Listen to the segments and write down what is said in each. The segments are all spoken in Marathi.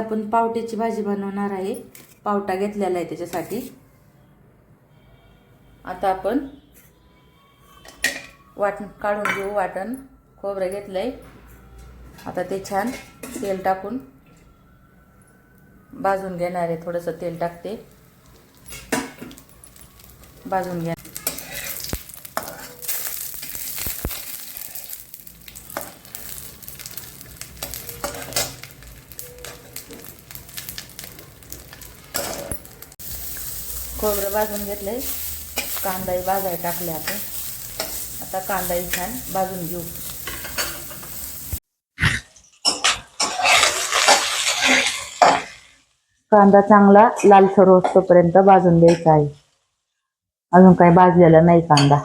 आपण पावट्याची भाजी बनवणार आहे. पावटा घेतलेला आहे त्याच्यासाठी. आता आपण वाटण काढून घेऊ. वाटण खोबरं घेतलं आहे आता ते छान तेल टाकून भाजून घेणार आहे. थोडंसं तेल टाकते. भाजून घ्या. खोबरं भाजून घेतलंय. कांदाही भाजायला टाकले आपण. आता कांदाही छान भाजून घेऊ. कांदा चांगला लालसर होतोपर्यंत भाजून द्यायचा आहे. अजून काही भाजलेला नाही कांदा.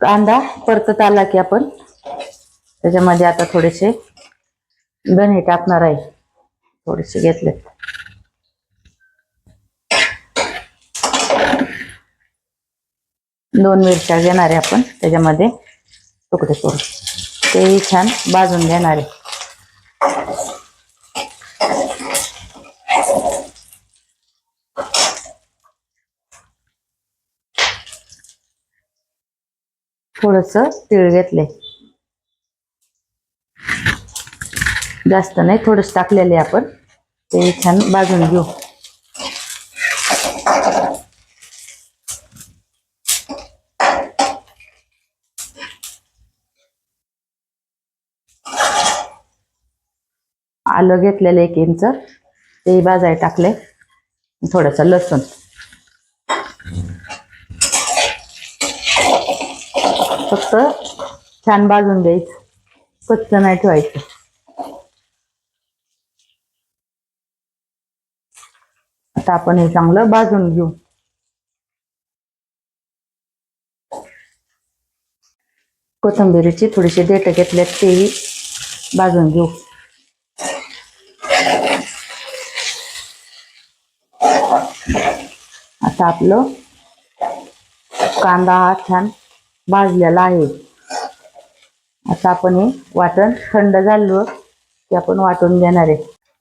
कांदा परतत आला की आपण त्याच्यामध्ये आता थोडेसे धने टाकणार आहे. थोडेसे घेतलेत. दोन मिरच्या घेणार आहे आपण त्याच्यामध्ये तुकडे करून. तेही छान भाजून घेणार आहे. थोडस तीळ घेतले जास्त नाही थोडस टाकलेले आपण. ते छान भाजून घेऊ. आलं घेतलेलं एक इंच. ते भाजाय टाकले थोडंसं लसूण. फक्त छान भाजून द्यायचं कच्च नाही ठेवायचं. आता आपण हे चांगलं भाजून घेऊ. कोथिंबिरीची थोडीशी देठ घेतल्यात तेही भाजून घेऊ. आता आपलं कांदा हा छान भाजलेला आहे. आता आपण हे वाटण थंड झालं की आपण वाटून घेणार आहे.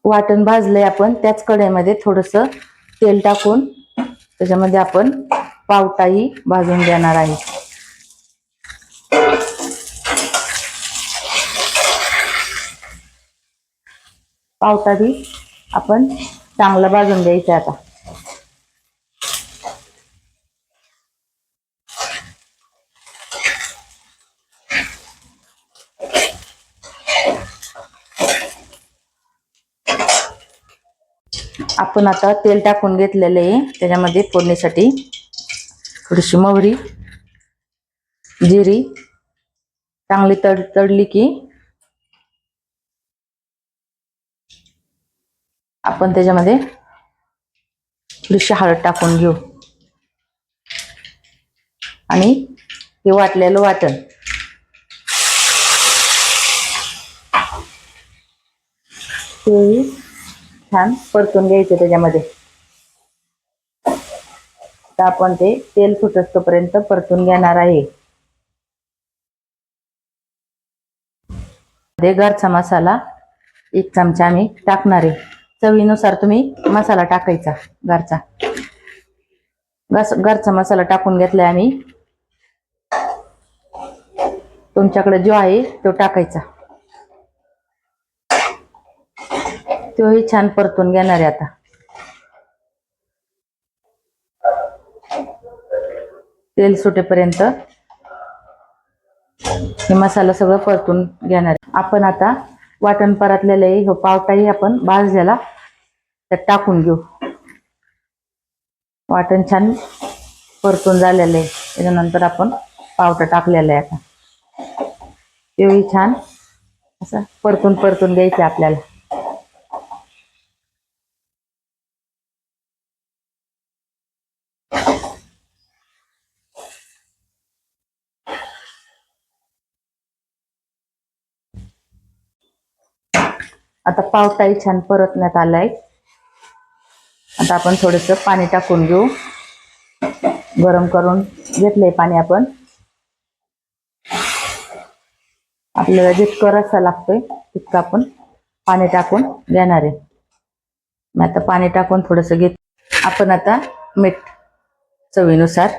वाटण भाजलंय आपण त्याच कढईमध्ये थोडस तेल टाकून त्याच्यामध्ये आपण पावटाही भाजून घेणार आहे. पावटा बी आपण चांगला भाजून द्यायचा आता. आपण आता तेल टाकून घेतलेलं आहे. त्याच्यामध्ये फोडणीसाठी थोडीशी मोहरी जिरी चांगली तड तडली की आपण त्याच्यामध्ये थोडीशी हळद टाकून घेऊ. आणि हे वाटलेलं वाटण. ते छान परतून घ्यायचं त्याच्यामध्ये. तर आपण ते तेल सुटस्तोपर्यंत परतून घेणार आहे. घरचा मसाला एक चमचा आम्ही टाकणार आहे. चवीनुसार तुम्ही मसाला टाकायचा घरचा. घस घरचा मसाला टाकून घेतलाय आम्ही. तुमच्याकडे जो आहे तो टाकायचा. तोही छान परतून घेणार आहे आता. तेल सुटेपर्यंत हे मसाला सगळं परतून घेणार आहे. आपण आता वाटण परतलेलं आहे हो पावटाही आपण भाजलेला त्यात टाकून घेऊ. वाटण छान परतून झालेलं आहे. त्याच्यानंतर आपण पावटा टाकलेला आहे आता. तेही छान असं परतून परतून घ्यायचं आपल्याला. आता पावटाही छान परतण्यात आलाय. आता आपण थोडस पाणी टाकून घेऊ. गरम करून घेतलंय पाणी आपण. आपल्याला जितकं रस्सा लागतोय तितकं आपण पाणी टाकून घेणार आहे. मग आता पाणी टाकून थोडंसं घेत आपण आता मीठ चवीनुसार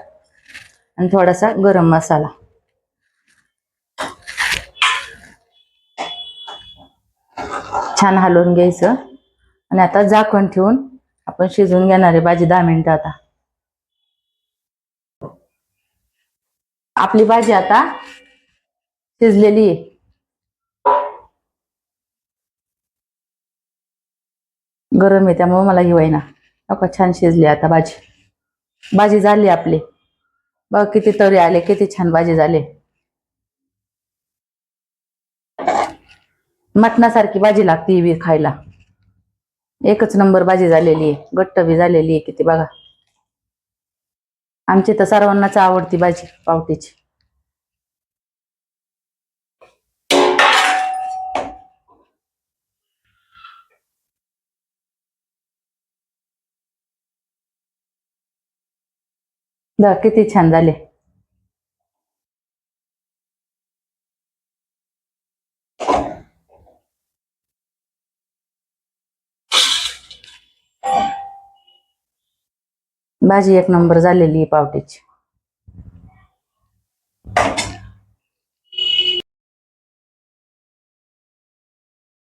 आणि थोडासा गरम मसाला. छान हलवून घ्यायचं. आणि आता झाकण ठेवून आपण शिजवून घेणार आहे भाजी दहा मिनिटं आता. आपली भाजी आता शिजलेली आहे. गरम आहे त्यामुळे मला घेवाय ना का छान शिजली आता भाजी. भाजी झाली आपली. बघ किती तरी आले किती छान भाजी झाली. मटणासारखी भाजी लागते ही बी खायला. एकच नंबर भाजी झालेली आहे. घट्ट बी झालेली आहे किती बघा. आमची तर सर्वांनाच आवडती भाजी पावटीची किती छान झाले. भाजी एक नंबर झालेली आहे पावटीची